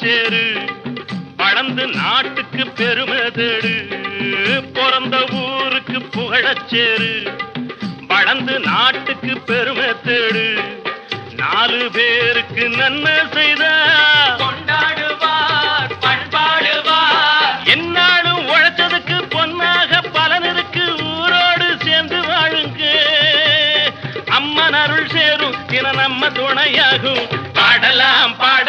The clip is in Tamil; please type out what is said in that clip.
சேரு. வளர்ந்து நாட்டுக்கு பெருமை தேடு. பிறந்த ஊருக்கு புகழச்சேரு வளர்ந்து நாட்டுக்கு பெருமை தேடு. நாலு பேருக்கு நன்மை செய்த. கொண்டாடுவார் பண்பாடுவார். என்னாலும் உழைச்சதுக்கு பொன்னாக பலன் இருக்கு. ஊரோடு சேர்ந்து வாழுங்க. அம்மன் அருள் சேரும் தின நம்ம துணையாகும். பாடலாம் பாட